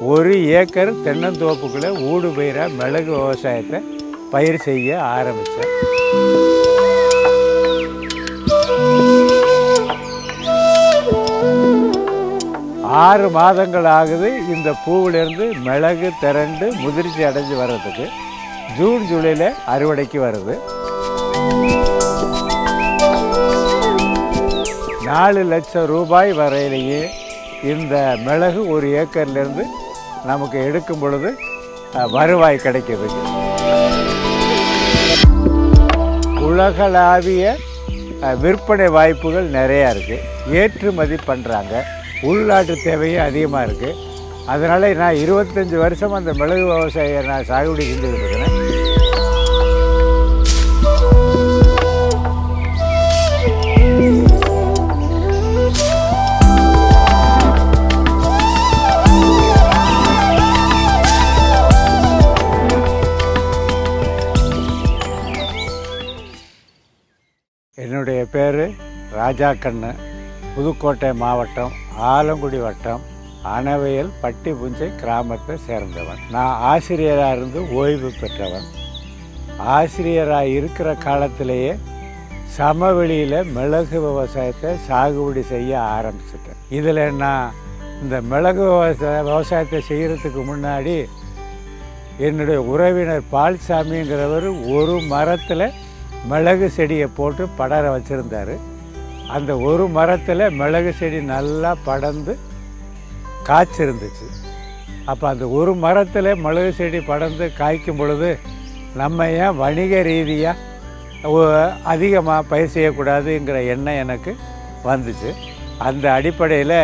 ஒரு ஏக்கர் தென்னந்தோப்புக்குள்ளே ஊடு பயிராக மிளகு விவசாயத்தை பயிர் செய்ய ஆரம்பித்தேன் ஆறு மாதங்கள் ஆகுது இந்த பூவிலிருந்து மிளகு திரண்டு முதிர்ச்சி அடைஞ்சு வர்றதுக்கு. ஜூன் ஜூலையில் அறுவடைக்கு வருது. நாலு லட்சம் ரூபாய் வரையிலேயே இந்த மிளகு ஒரு ஏக்கர்லேருந்து நமக்கு எடுக்கும் பொழுது வருவாய் கிடைக்கிது. உலகளாவிய விற்பனை வாய்ப்புகள் நிறையா இருக்குது ஏற்றுமதி பண்ணுறாங்க உள்நாட்டு தேவையும் அதிகமாக இருக்குது அதனால் நான் இருபத்தஞ்சி வருஷம் அந்த மிளகு விவசாயியை நான் சாகுபடி செஞ்சுக்கிட்டு இருக்கிறேன். ராஜா கண்ணு புதுக்கோட்டை மாவட்டம் ஆலங்குடி வட்டம் அணவையல் பட்டிபுஞ்சை கிராமத்தை சேர்ந்தவன். நான் ஆசிரியராக இருந்து ஓய்வு பெற்றவன். ஆசிரியராக இருக்கிற காலத்திலேயே சமவெளியில் மிளகு விவசாயத்தை சாகுபடி செய்ய ஆரம்பிச்சிட்டேன். இதில் நான் இந்த மிளகு விவசாய விவசாயத்தை செய்கிறதுக்கு முன்னாடி என்னுடைய உறவினர் பால்சாமிங்கிறவர் ஒரு மரத்தில் மிளகு செடியை போட்டு படர வச்சுருந்தார். அந்த ஒரு மரத்தில் மிளகு செடி நல்லா படர்ந்து காய்ச்சிருந்துச்சு. அப்போ அந்த ஒரு மரத்தில் மிளகு செடி படர்ந்து காய்க்கும் பொழுது நம்ம ஏன் வணிக ரீதியாக அதிகமாக பயிர் செய்யக்கூடாதுங்கிற எண்ணம் எனக்கு வந்துச்சு. அந்த அடிப்படையில்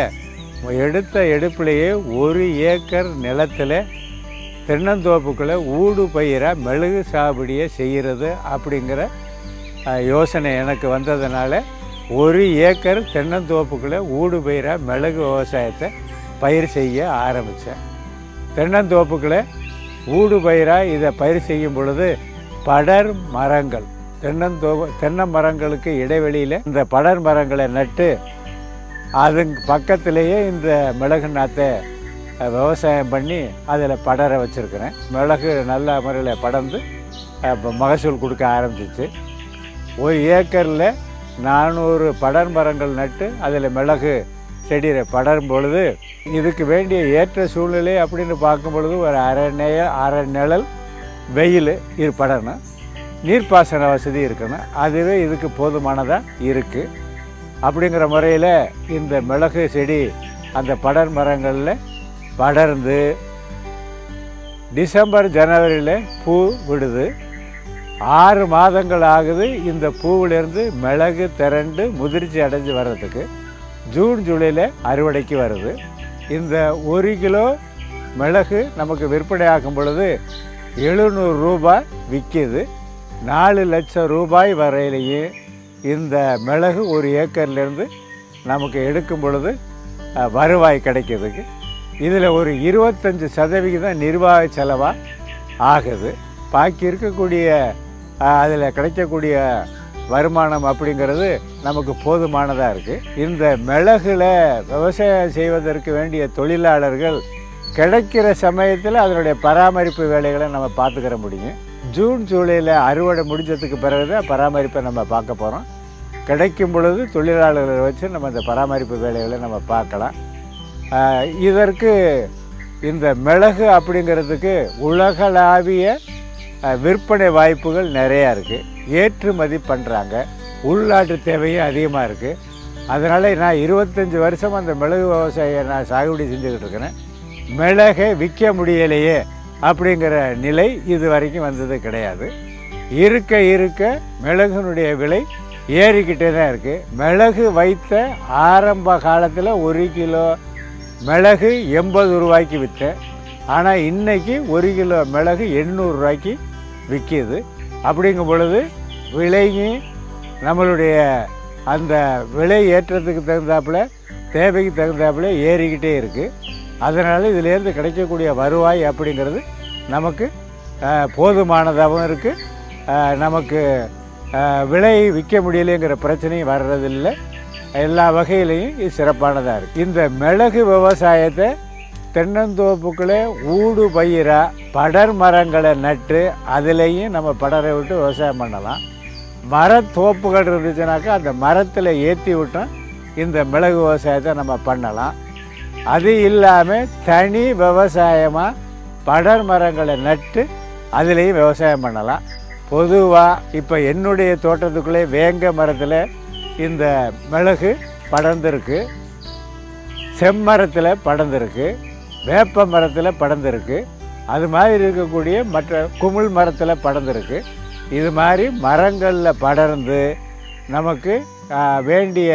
எடுத்த எடுப்பிலேயே ஒரு ஏக்கர் நிலத்தில் தென்னந்தோப்புக்குள்ளே ஊடு பயிராக மெழுகு சாகுபடியை செய்கிறது அப்படிங்கிற யோசனை எனக்கு வந்ததுனால ஒரு ஏக்கர் தென்னந்தோப்புக்குள்ளே ஊடு பயிராக மிளகு விவசாயத்தை பயிர் செய்ய ஆரம்பித்தேன் தென்னந்தோப்புக்குள்ளே ஊடு பயிராக இதை பயிர் செய்யும் பொழுது படர் மரங்கள் தென்னந்தோப்பு தென்னை மரங்களுக்கு இடைவெளியில் இந்த படர் மரங்களை நட்டு அதுக்கு பக்கத்திலேயே இந்த மிளகு நாற்றை விவசாயம் பண்ணி அதில் படர வச்சுருக்கிறேன். மிளகு நல்ல முறையில் படர்ந்து மகசூல் கொடுக்க ஆரம்பிச்சிச்சு. ஒரு ஏக்கரில் நானூறு படர் மரங்கள் நட்டு அதில் மிளகு செடியில் படரும் பொழுது இதுக்கு வேண்டிய ஏற்ற சூழ்நிலை அப்படின்னு பார்க்கும் பொழுது ஒரு அரை நெய அரை நிழல் வெயில் இது படணும் நீர்ப்பாசன வசதி இருக்கணும். அதுவே இதுக்கு போதுமானதாக இருக்குது அப்படிங்கிற முறையில் இந்த மிளகு செடி அந்த படர் மரங்களில் படர்ந்து டிசம்பர் ஜனவரியில் பூ விடுது. ஆறு மாதங்கள் ஆகுது இந்த பூவிலிருந்து மிளகு திரண்டு முதிர்ச்சி அடைஞ்சு வர்றதுக்கு. ஜூன் ஜூலையில் அறுவடைக்கு வருது. இந்த ஒரு கிலோ மிளகு நமக்கு விற்பனை ஆகும் பொழுது எழுநூறு ரூபாய் விற்கிது நாலு லட்சம் ரூபாய் வரையிலேயே இந்த மிளகு ஒரு ஏக்கர்லேருந்து நமக்கு எடுக்கும் பொழுது வருவாய் கிடைக்கிறதுக்கு. இதில் ஒரு இருபத்தஞ்சி சதவிகிதம் நிர்வாக செலவாக ஆகுது. பாக்கி இருக்கக்கூடிய அதில் கிடைக்கக்கூடிய வருமானம் அப்படிங்கிறது நமக்கு போதுமானதாக இருக்குது இந்த மிளகில் விவசாயம் செய்வதற்கு வேண்டிய தொழிலாளர்கள் கிடைக்கிற சமயத்தில் அதனுடைய பராமரிப்பு வேலைகளை நம்ம பார்த்துக்கிற முடியும். ஜூன் ஜூலையில் அறுவடை முடிஞ்சதுக்கு பிறகு தான் பராமரிப்பை நம்ம பார்க்க போகிறோம் கிடைக்கும் பொழுது தொழிலாளர்களை வச்சு நம்ம இந்த பராமரிப்பு வேலைகளை நம்ம பார்க்கலாம். இதற்கு இந்த மிளகு அப்படிங்கிறதுக்கு உலகளாவிய விற்பனை வாய்ப்புகள் நிறையா இருக்குது ஏற்றுமதி பண்ணுறாங்க உள்நாட்டு தேவையும் அதிகமாக இருக்குது அதனால் நான் இருபத்தஞ்சி வருஷம் அந்த மிளகு விவசாயியை நான் சாகுபடி செஞ்சுக்கிட்டு இருக்கிறேன். மிளகை விற்க முடியலையே அப்படிங்கிற நிலை இது வரைக்கும் வந்தது கிடையாது. இருக்க இருக்க மிளகுனுடைய விலை ஏறிக்கிட்டே தான் இருக்குது மிளகு வைத்த ஆரம்ப காலத்தில் ஒரு கிலோ மிளகு எண்பது ரூபாய்க்கு விற்றேன் ஆனால் இன்றைக்கி ஒரு கிலோ மிளகு எண்ணூறுரூவாய்க்கு விற்கிது அப்படிங்கும் பொழுது விலையும் நம்மளுடைய அந்த விலை ஏற்றத்துக்கு தகுந்தாப்புல தேவைக்கு தகுந்தாப்புல ஏறிக்கிட்டே இருக்குது அதனால் இதிலேருந்து கிடைக்கக்கூடிய வருவாய் அப்படிங்கிறது நமக்கு போதுமானதாகவும் இருக்குது நமக்கு விலை விற்க முடியலைங்கிற பிரச்சனையும் வர்றதில்லை. எல்லா வகையிலையும் இது சிறப்பானதாக இருக்குது இந்த மிளகு விவசாயத்தை தென்னந்தோப்புக்குள்ளே ஊடு பயிராக படர் மரங்களை நட்டு அதுலேயும் நம்ம படரை விட்டு விவசாயம் பண்ணலாம். மரத்தோப்புகள் இருந்துச்சுனாக்கா அந்த மரத்தில் ஏற்றி விட்டோம். இந்த மிளகு விவசாயத்தை நம்ம பண்ணலாம். அது இல்லாமல் தனி விவசாயமாக படர் மரங்களை நட்டு அதுலேயும் விவசாயம் பண்ணலாம். பொதுவாக இப்போ என்னுடைய தோட்டத்துக்குள்ளே வேங்க மரத்தில் இந்த மிளகு படர்ந்துருக்கு. செம்மரத்தில் படர்ந்துருக்கு. வேப்ப மரத்தில் படர்ந்துருக்கு. அது மாதிரி இருக்கக்கூடிய மற்ற குமிழ் மரத்தில் படர்ந்துருக்கு. இது மாதிரி மரங்களில் படர்ந்து நமக்கு வேண்டிய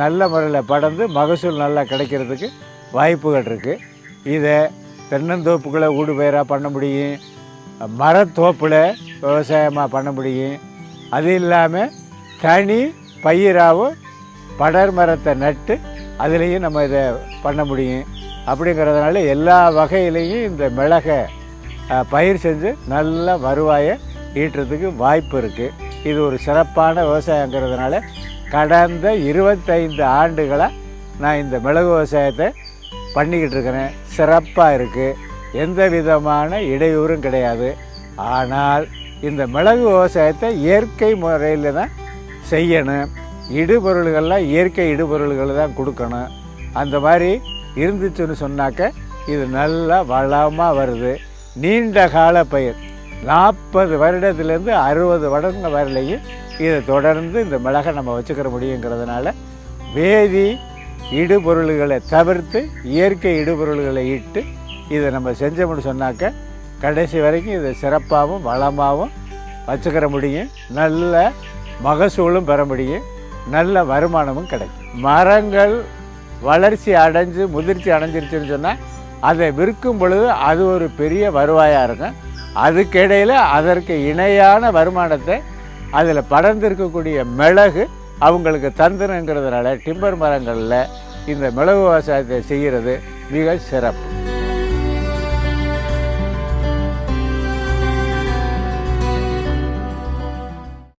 நல்ல முறையில் படர்ந்து மகசூல் நல்லா கிடைக்கிறதுக்கு வாய்ப்புகள் இருக்குது இதை தென்னந்தோப்புகளை ஊடு பயிராக பண்ண முடியும். மரத்தோப்பில் விவசாயமாக பண்ண முடியும். அது இல்லாமல் தனி பயிராகவும் படர் மரத்தை நட்டு அதுலேயும் நம்ம இதை பண்ண முடியும். அப்படிங்கிறதுனால எல்லா வகையிலையும் இந்த மிளகை பயிர் செஞ்சு நல்ல வருவாயை ஈட்டுறதுக்கு வாய்ப்பு இருக்குது இது ஒரு சிறப்பான விவசாயங்கிறதுனால கடந்த இருபத்தைந்து ஆண்டுகளாக நான் இந்த மிளகு விவசாயத்தை பண்ணிக்கிட்டு இருக்கிறேன். சிறப்பாக இருக்குது எந்த விதமான இடையூறும் கிடையாது. ஆனால் இந்த மிளகு விவசாயத்தை இயற்கை முறையில் தான் செய்யணும். இடுபொருள்கள்லாம் இயற்கை இடுபொருள்கள் தான் கொடுக்கணும். அந்த மாதிரி இருந்துச்சுன்னு சொன்னாக்க இது நல்லா வளமாக வருது. நீண்ட கால பயிர். நாற்பது வருடத்துலேருந்து அறுபது வருடங்கள் வரலையும் இதை தொடர்ந்து இந்த மிளகை நம்ம வச்சுக்கிற முடியுங்கிறதுனால வேதி இடுபொருள்களை தவிர்த்து இயற்கை இடுபொருள்களை இட்டு இதை நம்ம செஞ்சோம்னு சொன்னாக்க கடைசி வரைக்கும் இதை சிறப்பாகவும் வளமாகவும் வச்சுக்கிற முடியும். நல்ல மகசூலும் பெற முடியும். நல்ல வருமானமும் கிடைக்கும். மரங்கள் வளர்ச்சி அடைஞ்சு முதிர்ச்சி அடைஞ்சிருச்சுன்னு சொன்னால் அதை விற்கும் பொழுது அது ஒரு பெரிய வருவாயாக இருக்கும். அதுக்கிடையில் அதற்கு இணையான வருமானத்தை அதில் படர்ந்திருக்கக்கூடிய மிளகு அவங்களுக்கு தந்துருங்கிறதுனால டிம்பர் மரங்களில் இந்த மிளகு விவசாயத்தை செய்கிறது மிக சிறப்பு.